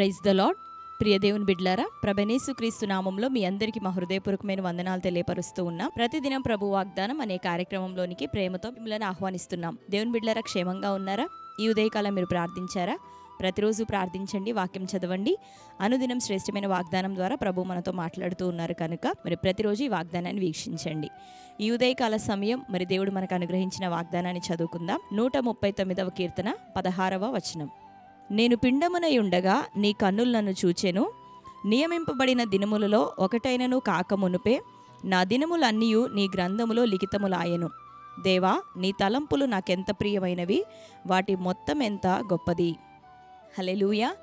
Praise the lord ప్రియ దేవుని బిడ్లారా ప్రభనేసు క్రీస్తు నామంలో మీ అందరికీ మా హృదయపూర్వకమైన వందనాలు తెలియపరుస్తూ ఉన్నాం. ప్రతిదినం ప్రభు వాగ్దానం అనే కార్యక్రమంలోనికి ప్రేమతో మిమ్మల్ని ఆహ్వానిస్తున్నాం. దేవుని బిడ్లారా క్షేమంగా ఉన్నారా? ఈ ఉదయకాలం మీరు ప్రార్థించారా? ప్రతిరోజు ప్రార్థించండి వాక్యం చదవండి. అనుదినం శ్రేష్టమైన వాగ్దానం ద్వారా ప్రభు మనతో మాట్లాడుతూ ఉన్నారు కనుక మరి ప్రతిరోజు ఈ వాగ్దానాన్ని వీక్షించండి. ఈ ఉదయకాల సమయం మరి దేవుడు మనకు అనుగ్రహించిన వాగ్దానాన్ని చదువుకుందాం. నూట ముప్పై తొమ్మిదవ కీర్తన పదహారవ వచనం. నేను పిండమునై ఉండగా నీ కన్నులు నన్ను చూచెను. నియమింపబడిన దినములలో ఒకటైనను కాక మునుపే నా దినములన్నీయు నీ గ్రంథములో లిఖితములాయెను. దేవా నీ తలంపులు నాకెంత ప్రియమైనవి? వాటి మొత్తం ఎంత గొప్పది? హలెలూయా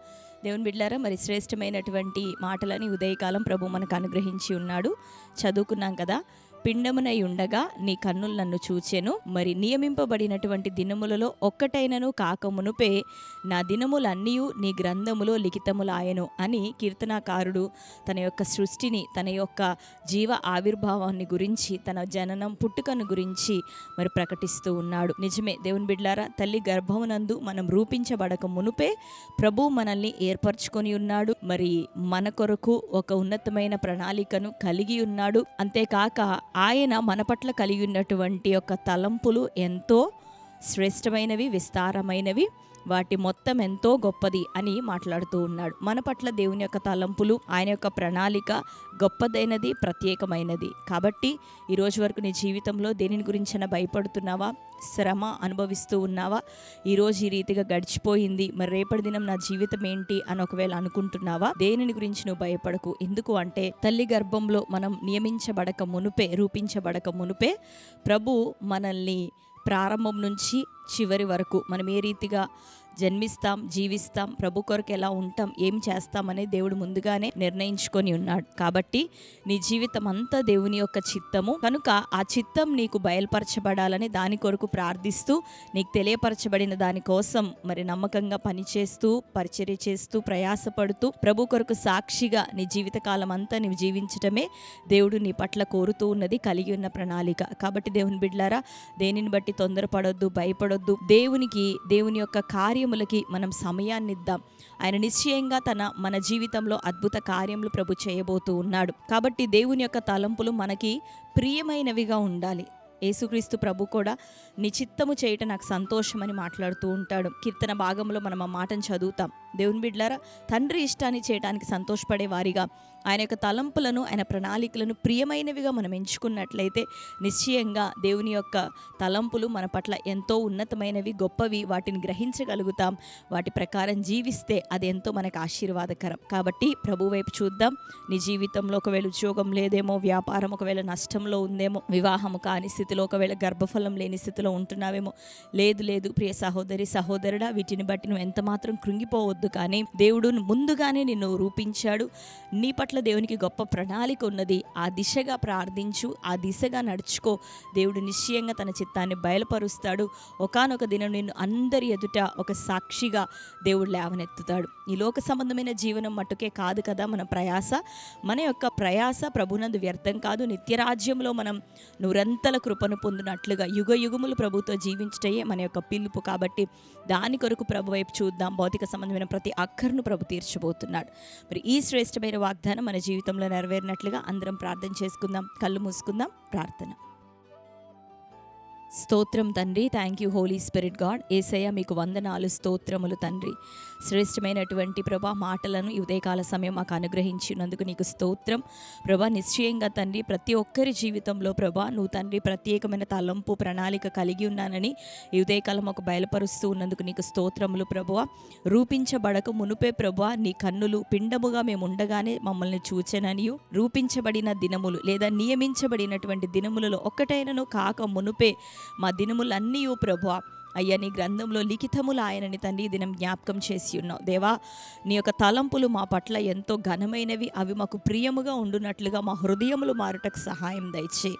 దేవుని బిడ్లారా మరి శ్రేష్టమైనటువంటి మాటలని ఉదయకాలం ప్రభు మనకు అనుగ్రహించి ఉన్నాడు. చదువుకున్నాం కదా పిండమునై ఉండగా నీ కన్నులు నన్ను చూచెను. మరి నియమింపబడినటువంటి దినములలో ఒక్కటైనను కాక మునుపే నా దినములన్నీ నీ గ్రంథములో లిఖితములాయను అని కీర్తనాకారుడు తన యొక్క సృష్టిని తన యొక్క జీవ ఆవిర్భావాన్ని గురించి తన జననం పుట్టుకను గురించి మరి ప్రకటిస్తూ ఉన్నాడు. నిజమే దేవుని బిడ్లారా తల్లి గర్భమునందు మనం రూపించబడక మునుపే ప్రభు మనల్ని ఏర్పరచుకొని ఉన్నాడు. మరి మన కొరకు ఒక ఉన్నతమైన ప్రణాళికను కలిగి ఉన్నాడు. అంతేకాక ఆయన మన పట్ల కలిగి ఉన్నటువంటి యొక్క తలంపులు ఎంతో శ్రేష్టమైనవి విస్తారమైనవి. వాటి మొత్తం ఎంతో గొప్పది అని మాట్లాడుతూ ఉన్నాడు. మన పట్ల దేవుని యొక్క తలంపులు ఆయన యొక్క ప్రణాళిక గొప్పదైనది ప్రత్యేకమైనది. కాబట్టి ఈ రోజు వరకు నీ జీవితంలో దేనిని గురించిన భయపడుతున్నావా? శ్రమ అనుభవిస్తూ ఉన్నావా? ఈరోజు ఈ రీతిగా గడిచిపోయింది. మరి రేపటి దినం నా జీవితం ఏంటి అని ఒకవేళ అనుకుంటున్నావా? దేనిని గురించి నువ్వు భయపడకు. ఎందుకు అంటే తల్లి గర్భంలో మనం నియమించబడక మునుపే రూపించబడక మునుపే ప్రభు మనల్ని ప్రారంభం నుంచి చివరి వరకు మనం ఏ రీతిగా జన్మిస్తాం జీవిస్తాం ప్రభు కొరకు ఎలా ఉంటాం ఏం చేస్తామనే దేవుడు ముందుగానే నిర్ణయించుకొని ఉన్నాడు. కాబట్టి నీ జీవితం అంతా దేవుని యొక్క చిత్తము. కనుక ఆ చిత్తం నీకు బయలుపరచబడాలని దాని కొరకు ప్రార్థిస్తూ నీకు తెలియపరచబడిన దానికోసం మరి నమ్మకంగా పనిచేస్తూ పరిచర్య చేస్తూ ప్రయాసపడుతూ ప్రభు కొరకు సాక్షిగా నీ జీవితకాలం అంతా నీవు జీవించటమే దేవుడు నీ పట్ల కోరుతూ ఉన్నది కలిగి ఉన్న ప్రణాళిక. కాబట్టి దేవుని బిడ్లారా దేనిని బట్టి తొందరపడొద్దు భయపడొద్దు దేవునికి దేవుని యొక్క కార్యములకి మనం సమయాన్ని ఇద్దాం ఆయన నిశ్చయంగా తన మన జీవితంలో అద్భుత కార్యములు ప్రభు చేయబోతూ ఉన్నాడు. కాబట్టి దేవుని యొక్క తలంపులు మనకి ప్రియమైనవిగా ఉండాలి. యేసుక్రీస్తు ప్రభు కూడా నిచిత్తము చేయటం నాకు సంతోషమని మాట్లాడుతూ ఉంటాడు. కీర్తన భాగంలో మనం ఆ మాటను చదువుతాం. దేవుని బిడ్లారా తండ్రి ఇష్టాన్ని చేయడానికి సంతోషపడే వారిగా ఆయన యొక్క తలంపులను ఆయన ప్రణాళికలను ప్రియమైనవిగా మనం ఎంచుకున్నట్లయితే నిశ్చయంగా దేవుని యొక్క తలంపులు మన పట్ల ఎంతో ఉన్నతమైనవి గొప్పవి వాటిని గ్రహించగలుగుతాం. వాటి ప్రకారం జీవిస్తే అది ఎంతో మనకు ఆశీర్వాదకరం. కాబట్టి ప్రభు వైపు చూద్దాం. నీ జీవితంలో ఒకవేళ ఉద్యోగం లేదేమో వ్యాపారం ఒకవేళ నష్టంలో ఉందేమో వివాహము కాని స్థితిలో ఒకవేళ గర్భఫలం లేని స్థితిలో ఉంటున్నావేమో లేదు లేదు ప్రియ సహోదరి సహోదరుడా వీటిని బట్టి నువ్వు ఎంత మాత్రం కృంగిపోవద్దు. కానీ దేవుడు ముందుగానే నిన్ను రూపించాడు. నీ పట్ల దేవునికి గొప్ప ప్రణాళిక ఉన్నది. ఆ దిశగా ప్రార్థించు ఆ దిశగా నడుచుకో. దేవుడు నిశ్చయంగా తన చిత్తాన్ని బయలుపరుస్తాడు. ఒకానొక దినం నిన్ను అందరి ఎదుట ఒక సాక్షిగా దేవుడు లేవనెత్తుతాడు. ఈ లోక సంబంధమైన జీవనం మట్టుకే కాదు కదా మన ప్రయాస. మన యొక్క ప్రయాస ప్రభునందు వ్యర్థం కాదు. నిత్యరాజ్యంలో మనం నురంతల కృపను పొందినట్లుగా యుగ యుగములు ప్రభుతో జీవించటయే మన యొక్క పిలుపు కాబట్టి దాని కొరకు ప్రభు వైపు చూద్దాం. భౌతిక సంబంధమైన ప్రతి అక్కర్ను ప్రభు తీర్చబోతున్నాడు. మరి ఈ శ్రేష్టమైన వాగ్దానం మన జీవితంలో నెరవేరినట్లుగా అందరం ప్రార్థన చేసుకుందాం కళ్ళు మూసుకుందాం ప్రార్థన. స్తోత్రం తండ్రి. Thank you holy spirit god Yesayya మీకు వందనాలు స్తోత్రములు తండ్రి. శ్రేష్టమైనటువంటి ప్రభా మాటలను ఈ ఉదయకాల సమయం మాకు అనుగ్రహించినందుకు నీకు స్తోత్రం. ప్రభా నిశ్చయంగా తండ్రి ప్రతి ఒక్కరి జీవితంలో ప్రభా నువ్వు తండ్రి ప్రత్యేకమైన తలంపు ప్రణాళిక కలిగి ఉన్నానని ఈ ఉదయకాలం మాకు బయలుపరుస్తూ ఉన్నందుకు నీకు స్తోత్రములు ప్రభువ రూపించబడక మునుపే ప్రభా నీ కన్నులు పిండముగా మేము ఉండగానే మమ్మల్ని చూచెననియు. రూపించబడిన దినములు లేదా నియమించబడినటువంటి దినములలో ఒక్కటైనను కాక మునుపే మా దినములన్నీ ప్రభు అయ్యా నీ గ్రంథంలో లిఖితములు ఆయనని తండ్రి దినం జ్ఞాపకం చేసి ఉన్నావు. దేవా నీ యొక్క తలంపులు మా పట్ల ఎంతో ఘనమైనవి. అవి మాకు ప్రియముగా ఉండునట్లుగా మా హృదయములు మారుటకు సహాయం దయచే.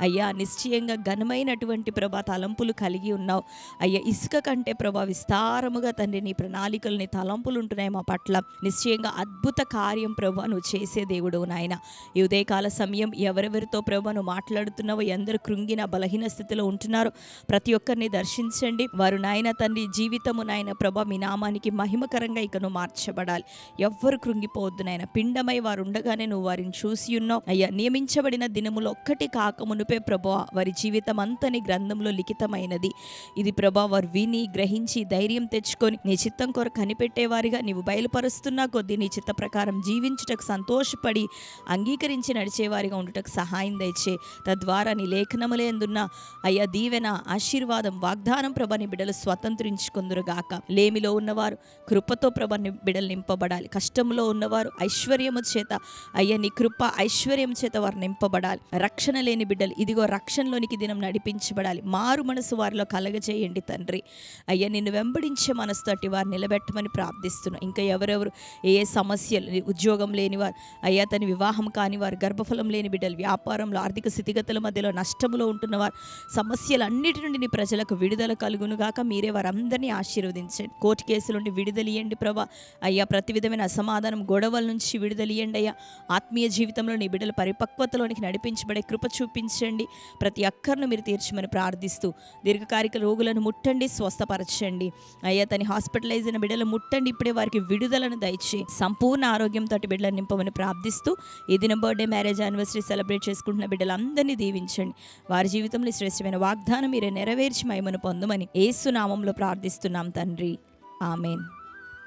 అయ్యా నిశ్చయంగా ఘనమైనటువంటి ప్రభా తలంపులు కలిగి ఉన్నావు. అయ్యా ఇసుక కంటే ప్రభా విస్తారముగా తండ్రి నీ ప్రణాళికలు నీ తలంపులు ఉంటున్నాయి మా పట్ల. నిశ్చయంగా అద్భుత కార్యం ప్రభా నువ్వు చేసే దేవుడు నాయన. ఈ ఉదయకాల సమయం ఎవరెవరితో ప్రభా నువ్వు మాట్లాడుతున్నావో ఎందరు కృంగిన బలహీన స్థితిలో ఉంటున్నారో ప్రతి ఒక్కరిని దర్శించండి. చేయండి వారు నాయన తండ్రి జీవితము నాయన ప్రభ మీ నామానికి మహిమకరంగా ఇకను మార్చబడాలి. ఎవ్వరు కృంగిపోవద్దు నాయన. పిండమై వారు ఉండగానే నువ్వు వారిని చూసి ఉన్నావు. అయ్యా నియమించబడిన దినములు ఒక్కటి కాక మునుపే ప్రభా వారి జీవితం అంతని గ్రంథంలో లిఖితమైనది. ఇది ప్రభా వారు విని గ్రహించి ధైర్యం తెచ్చుకొని నీ చిత్తం కొరకు కనిపెట్టేవారిగా నీవు బయలుపరుస్తున్నా కొద్దీ నీ చిత్త ప్రకారం జీవించుటకు సంతోషపడి అంగీకరించి నడిచేవారిగా ఉండుటకు సహాయం దయచే. తద్వారా నీ లేఖనములేందున్న అయ్యా దీవెన ఆశీర్వాదం వాగ్దానం ప్రభని బిడలు బిడ్డలు స్వతంత్రించుకుందురుగాక. లేమిలో ఉన్నవారు కృపతో ప్రభని బిడలు నింపబడాలి. కష్టంలో ఉన్నవారు ఐశ్వర్యము చేత అయ్యా నీ కృప ఐశ్వర్యం చేత వారు నింపబడాలి. రక్షణ లేని బిడ్డలు ఇదిగో రక్షణలోనికి దినం నడిపించబడాలి. మారు మనసు వారిలో కలగజేయండి తండ్రి. అయ్యా నిన్ను వెంబడించే మనసుతోటి వారు నిలబెట్టమని ప్రార్థిస్తున్నాం. ఇంకా ఎవరెవరు ఏ సమస్యలు ఉద్యోగం లేని వారు అయ్యా తన వివాహం కాని వారు గర్భఫలం లేని బిడ్డలు వ్యాపారంలో ఆర్థిక స్థితిగతుల మధ్యలో నష్టములో ఉంటున్న వారు సమస్యలన్నిటి నుండి నీ ప్రజలకు విడుదల కలుగును కలుగునుగాక. మీరే వారందరినీ ఆశీర్వదించండి. కోర్టు కేసుల నుండి విడుదల ప్రభా. అయ్యా ప్రతి విధమైన అసమాధానం గొడవల నుంచి విడుదల ఇవ్వండి అయ్యా. ఆత్మీయ జీవితంలో నీ బిడ్డల పరిపక్వతలోనికి నడిపించబడే కృప చూపించండి. ప్రతి అక్కర్ను మీరు తీర్చమని ప్రార్థిస్తూ దీర్ఘకాలిక రోగులను ముట్టండి స్వస్థపరచండి. అయ్యా తన హాస్పిటలైజ్ అయిన బిడ్డలు ముట్టండి. ఇప్పుడే వారికి విడుదలను దయచి సంపూర్ణ ఆరోగ్యంతో బిడ్డలను నింపమని ప్రార్థిస్తూ ఈ దిన బర్త్డే మ్యారేజ్ యానివర్సరీ సెలబ్రేట్ చేసుకుంటున్న బిడ్డలందరినీ దీవించండి. వారి జీవితంలో శ్రేష్టమైన వాగ్దానం మీరే నెరవేర్చి మహిమను పొందమని ఏసు నామంలో ప్రార్థిస్తున్నాం తండ్రి. ఆమెన్.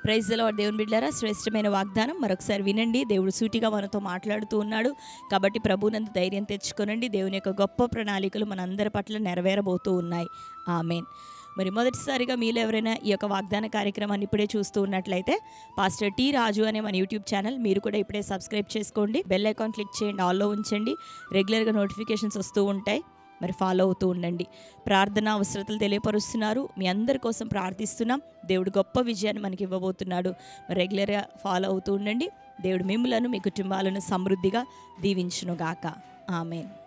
ప్రైజ్లో దేవుని బిడ్డారా శ్రేష్టమైన వాగ్దానం మరొకసారి వినండి. దేవుడు సూటిగా మనతో మాట్లాడుతూ ఉన్నాడు. కాబట్టి ప్రభునందు ధైర్యం తెచ్చుకోనండి. దేవుని యొక్క గొప్ప ప్రణాళికలు మనందరి పట్ల నెరవేరబోతూ ఉన్నాయి. ఆమెన్. మరి మొదటిసారిగా మీలో ఎవరైనా ఈ యొక్క వాగ్దాన కార్యక్రమాన్ని ఇప్పుడే చూస్తూ ఉన్నట్లయితే పాస్టర్ టీ రాజు అనే మన యూట్యూబ్ ఛానల్ మీరు కూడా ఇప్పుడే సబ్స్క్రైబ్ చేసుకోండి. బెల్ ఐకాన్ క్లిక్ చేయండి. ఆల్లో ఉంచండి. రెగ్యులర్గా నోటిఫికేషన్స్ వస్తూ ఉంటాయి. మరి ఫాలో అవుతూ ఉండండి. ప్రార్థన అవసరతలు తెలియపరుస్తున్నారు. మీ అందరి కోసం ప్రార్థిస్తున్నాం. దేవుడు గొప్ప విజయాన్ని మనకి ఇవ్వబోతున్నాడు. మరి రెగ్యులర్గా ఫాలో అవుతూ ఉండండి. దేవుడు మిమ్మలను మీ కుటుంబాలను సమృద్ధిగా దీవించునుగాక. ఆమెన్.